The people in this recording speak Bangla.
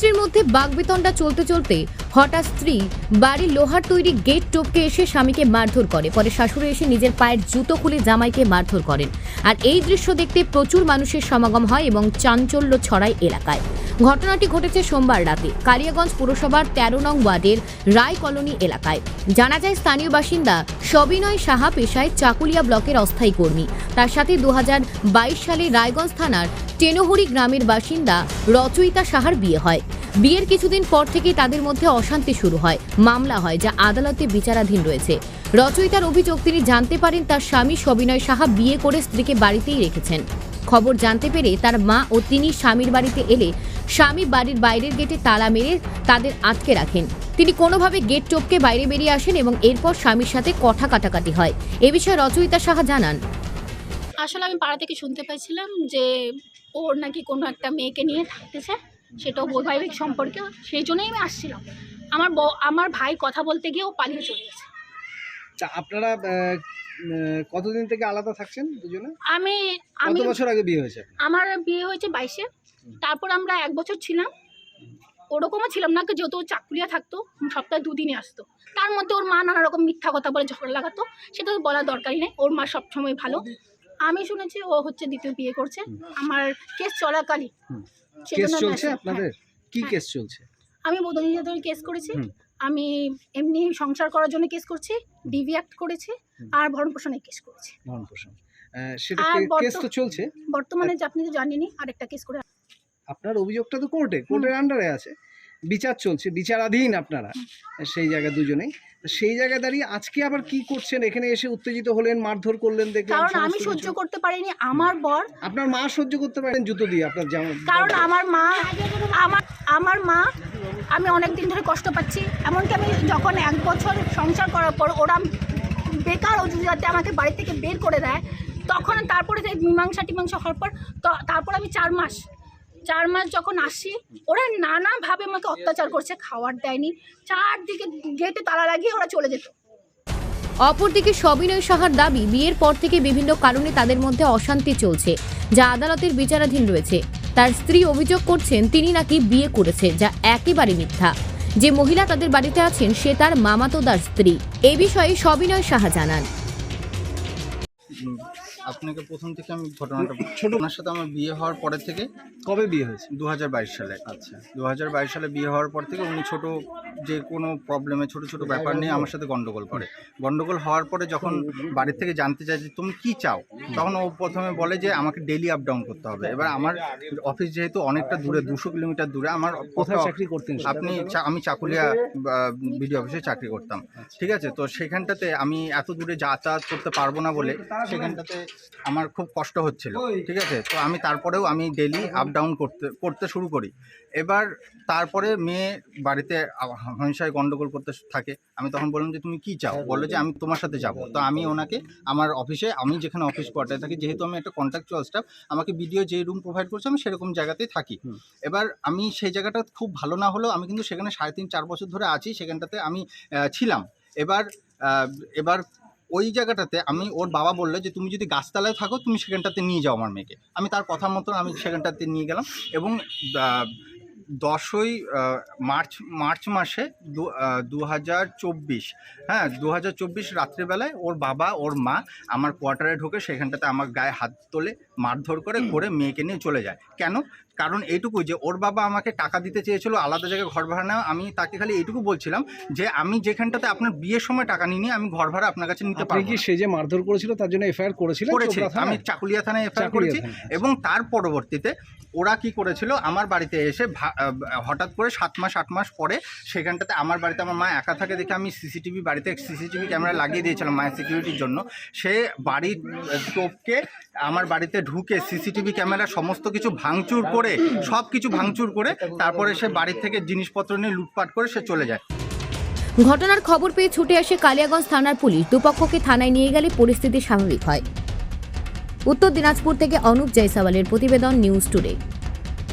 বৃষ্টির মধ্যে বাগবিতণ্ডা চলতে চলতে হঠাৎ স্ত্রী বাড়ির লোহার তৈরি গেট টপকে এসে স্বামীকে মারধর করে। পরে শাশুড়ি এসে নিজের পায়ের জুতো খুলে জামাইকে মারধর করেন। আর এই দৃশ্য দেখতে প্রচুর মানুষের সমাগম হয় এবং চাঞ্চল্য ছড়ায় এলাকায়। ঘটনাটি ঘটেছে সোমবার রাতে কালিয়াগঞ্জ পুরসভার তেরো নং ওয়ার্ডের রায় কলোনি এলাকায়। জানা যায়, স্থানীয় বাসিন্দা সবিনয় সাহা পেশায় চাকুলিয়া ব্লকের অস্থায়ী কর্মী। তার সাথে দু হাজার বাইশ সালে রায়গঞ্জ থানার টেনহরি গ্রামের বাসিন্দা রচয়িতা সাহার বিয়ে হয়। বিয়ের কিছুদিন পর থেকে তাদের মধ্যে অশান্তি শুরু হয়। মামলা হয়, যা আদালতে বিচারাধীন রয়েছে। রচয়িতার অভিযোগ, তিনি জানতে পারেন তার স্বামী সবিনয় সাহা বিয়ে করে স্ত্রীকে বাড়িতেই রেখেছেন। খবর জানতে পেরে তার মা ও তিনি স্বামীর বাড়িতে এলে স্বামী বাড়ির বাইরের গেটে তালা মেরে তাদের আটকে রাখেন। তিনি কোনোভাবে গেট টপকে বাইরে বেরিয়ে আসেন এবং এরপর স্বামীর সাথে কথা কাটাকাটি হয়। এ বিষয়ে রচয়িতা সাহা জানান। আসলে আমি পাড়া থেকে শুনতে পাইছিলাম যে ওর নাকি কোনো একটা মেয়েকে নিয়ে থাকতেছে। সেটাও বৈবাহিক সম্পর্কে সেই জন্যই আমি আসছিলাম। আমার আমার ভাই কথা বলতে গিয়ে ও পালিয়ে চলে গেছে। আপনারা আহ, আহ, কতদিন থেকে আলাদা থাকছেন দুজনে? আমি আমি বছর আগে বিয়ে হয়েছে আমার বিয়ে হয়েছে বাইশে। তারপর আমরা এক বছর ছিলাম। ওরকমও ছিলাম না যেহেতু ও চাকুলিয়া থাকতো সপ্তাহে দুদিনে আসতো। তার মধ্যে ওর মা নানা রকম মিথ্যা কথা বলে ঝগড়া লাগাতো সেটা তো বলার দরকারই নেই। ওর মা সবসময় ভালো। আমি শুনেছি ও হচ্ছে দ্বিতীয় বিয়ে করছে। আমার কেস চলাকালীন। কেস চলছে আপনাদের? কি হ্যাঁ। কেস চলছে? আমি বদল নির্যাতনের কেস করেছি। আমি এমনি সংসার করার জন্য কেস করছি ডিভি অ্যাক্ট করেছি আর ভরণ পোষণের কেস করেছি। ভরণ পোষণ সেটা কেস তো চলছে। বর্তমানে যে আপনি তো জানেনই আরেকটা কেস করে আপনার অভিযোগটা তো কোর্টে। কোর্টের আন্ডারে আছে। বিচার চলছে বিচারাধীন আপনারা সেই জায়গা দুজনেই। সেই জায়গায় দাঁড়িয়ে আজকে আবার কি করছেন? এখানে এসে উত্তেজিত হলেন মারধর করলেন দেখে কারণ আমি সহ্য করতে পারিনি আমার বর। আপনার মা সহ্য করতে পারেন জুতো দিয়ে আপনার জামা কারণ আমার মা আমার আমার মা আমি অনেক দিন ধরে কষ্ট পাচ্ছি। এমনকি আমি যখন এক বছর সংসার করার পর ওরা বেকার অজুহাতে আমাকে বাড়ি থেকে বের করে দেয় তখন তারপরে মীমাংসা টিমাংসা হওয়ার পর তারপর আমি চার মাস চার মাস যখন আসি ওরা নানাভাবে আমাকে অত্যাচার করছে খাওয়ার দেয়নি। চারদিকে গেটে তালা লাগিয়ে ওরা চলে যেত। অপরদিকে সবিনয় সাহার দাবি বিয়ের পর থেকে বিভিন্ন কারণে তাদের মধ্যে অশান্তি চলছে যা আদালতের বিচারাধীন রয়েছে। তার স্ত্রী অভিযোগ করছেন তিনি নাকি বিয়ে করেছে যা একেবারে মিথ্যা। যে মহিলা তাদের বাড়িতে আছেন সে তার মামাতো দার স্ত্রী। এ বিষয়ে সবিনয় সাহা জানান। আপনাকে প্রথম থেকে আমি ঘটনাটা ছোট ওনার সাথে আমার বিয়ে হওয়ার পরে থেকে কবে বিয়ে হয়েছে? দু হাজার বাইশ সালে। আচ্ছা। দু হাজার বাইশ সালে বিয়ে হওয়ার পর থেকে উনি ছোট যে কোনো প্রবলেমে ছোট ছোট ব্যাপার নিয়ে আমার সাথে গন্ডগোল করে। গন্ডগোল হওয়ার পরে যখন বাড়ির থেকে জানতে চায় যে তুমি কি চাও তখন ও প্রথমে বলে যে আমাকে ডেলি আপ ডাউন করতে হবে। এবার আমার অফিস যেহেতু অনেকটা দূরে দুশো কিলোমিটার দূরে আমার কোথায় চাকরি করতেন আপনি আমি চাকুলিয়া বিডিও অফিসে চাকরি করতাম। ঠিক আছে? তো সেখানটাতে আমি এত দূরে যাতায়াত করতে পারব না বলে সেখানটাতে আমার খুব কষ্ট হচ্ছিল ঠিক আছে? তো আমি তারপরেও আমি ডেলি আপ ডাউন করতে করতে শুরু করি। এবার তারপরে মেয়ে বাড়িতে হংসায় গন্ডগোল করতে থাকে আমি তখন বললাম যে তুমি কি চাও? বলল যে আমি তোমার সাথে যাব। তো আমি ওনাকে আমার অফিসে আমি যেখানে অফিস কোয়ার্টারে থাকি যেহেতু আমি একটা কন্ট্রাকচুয়াল স্টাফ আমাকে ভিডিও যেই রুম প্রোভাইড করছে আমি সেরকম জায়গাতেই থাকি। এবার আমি সেই জায়গাটা খুব ভালো না হলেও আমি কিন্তু সেখানে সাড়ে তিন চার বছর ধরে আছি সেখানটাতে আমি ছিলাম। এবার এবার ওই জায়গাটাতে আমি, ওর বাবা বলল যে, তুমি যদি গাছতলায় থাকো, তুমি সেখানটাতে নিয়ে যাও আমার মেয়েকে। আমি তার কথা মতন আমি সেখানটাতে নিয়ে গেলাম এবং দশই মার্চ মার্চ মাসে দু- হাজার চব্বিশ হ্যাঁ দু হাজার চব্বিশ রাত্রিবেলায় ওর বাবা ওর মা আমার কোয়ার্টারে ঢোকে সেখানটাতে আমার গায়ে হাত তোলে মারধর করে করে মেয়েকে নিয়ে চলে যায়। কেন? কারণ এইটুকু যে ওর বাবা আমাকে টাকা দিতে চেয়েছিল আলাদা জায়গায় ঘর ভাড়া নেওয়া আমি তাকে খালি এইটুকু বলছিলাম যে আমি যেখানটাতে আপনার বিয়ের সময় টাকা নিয়ে আমি ঘর ভাড়া আপনার কাছে নিতে পারি কি সে যে মারধর করেছিল তার জন্য এফআইআর করেছিলেন করেছে। আমি চাকুলিয়া থানায় এফআইআর করেছি আচ্ছা। এবং তার পরবর্তীতে ওরা কি করেছিল আমার বাড়িতে এসে হঠাৎ করে সাত মাস, আট মাস পরে সেখানটাতে আমার বাড়িতে আমার মা একা থাকে দেখে আমি সিসিটিভি বাড়িতে সিসিটিভি ক্যামেরা লাগিয়ে দিয়েছিলাম মায়ের সিকিউরিটির জন্য। সে বাড়ির টোপকে আমার বাড়িতে ঢুকে সিসিটিভি ক্যামেরা সমস্ত কিছু ভাঙচুর করে, সব কিছু ভাঙচুর করে তারপরে সে বাড়ির থেকে জিনিসপত্র নিয়ে লুটপাট করে সে চলে যায়। ঘটনার খবর পেয়ে ছুটে আসে কালিয়াগঞ্জ থানার পুলিশ। দুপক্ষকে থানায় নিয়ে গেলে পরিস্থিতি স্বাভাবিক হয়। উত্তর দিনাজপুর থেকে অনুপ জয়সাওয়ালের প্রতিবেদন নিউজ টুডে।